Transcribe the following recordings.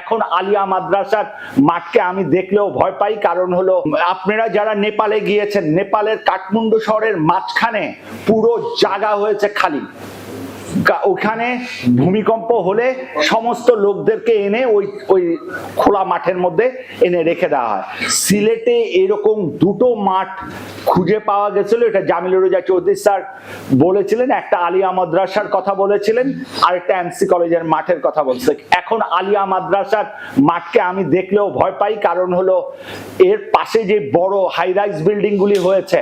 এখন আলিয়া মাদ্রাসার মাঠকে আমি দেখলেও ভয় পাই। কারণ হলো, আপনারা যারা নেপালে গিয়েছেন, নেপালের কাঠমান্ডু শহরের মাঝখানে পুরো জায়গা হয়েছে খালি। ওখানে ভূমিকম্প হলে সমস্ত লোকদেরকে এনে ওই ওই খোলা মাঠের মধ্যে এনে রেখে দেওয়া হয়। সিলেটে এরকম দুটো মাঠ খুঁজে পাওয়া গেছিল। এটা জামিলুর রেজা চৌধুরী স্যার বলেছিলেন, একটা আলিয়া মাদ্রাসার কথা বলেছিলেন আর একটা এমসি কলেজের মাঠের কথা বলছে। এখন আলিয়া মাদ্রাসার মাঠকে আমি দেখলেও ভয় পাই, কারণ হলো এর পাশে যে বড় হাই রাইজ বিল্ডিং গুলি হয়েছে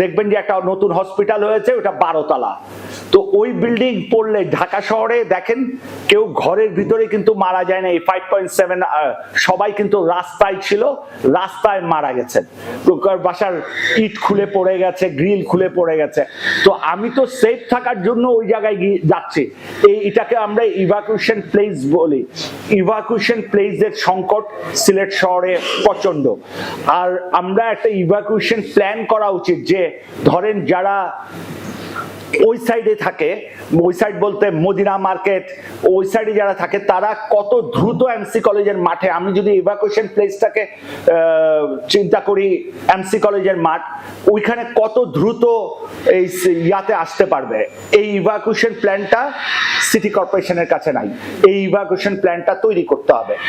দেখবেন যে একটা নতুন হসপিটাল হয়েছে, ওটা বারোতলা। তো ওই বিল্ডিং পড়লে ঢাকা শহরে দেখেন কেউ ঘরের ভিতরে কিন্তু মারা যায় না। এই ফাইভ পয়েন্ট সেভেন সবাই কিন্তু রাস্তায় ছিল, রাস্তায় মারা গেছেন। বাসার ইট খুলে পড়ে গেছে, গ্রিল খুলে পড়ে গেছে। তো আমি তো সেফ থাকার জন্য ওই জায়গায় গিয়ে যাচ্ছি। এই এটাকে আমরা ইভাকুয়েশন প্লেস বলি। ইভাকুয়েশন প্লেসের সংকট সিলেট শহরে প্রচণ্ড আর আমরা একটা ইভাকুয়েশন প্ল্যান করা উচিত যে, ধরেন যারা ওই সাইডে থাকে। ওই সাইড বলতে মদিনা মার্কেট ওই সাইডে যারা থাকে, তারা কত দ্রুত এমসি কলেজের মাঠে, আমি যদি ইভাকুয়েশন প্লেসটাকে চিন্তা করি এমসি কলেজের মাঠ, ওইখানে কত দ্রুত এই ইয়াতে আসতে পারবে। এই ইভাকুয়েশন প্ল্যানটা সিটি কর্পোরেশনের কাছে নাই। এই ইভাকুয়েশন প্ল্যানটা তৈরি করতে হবে।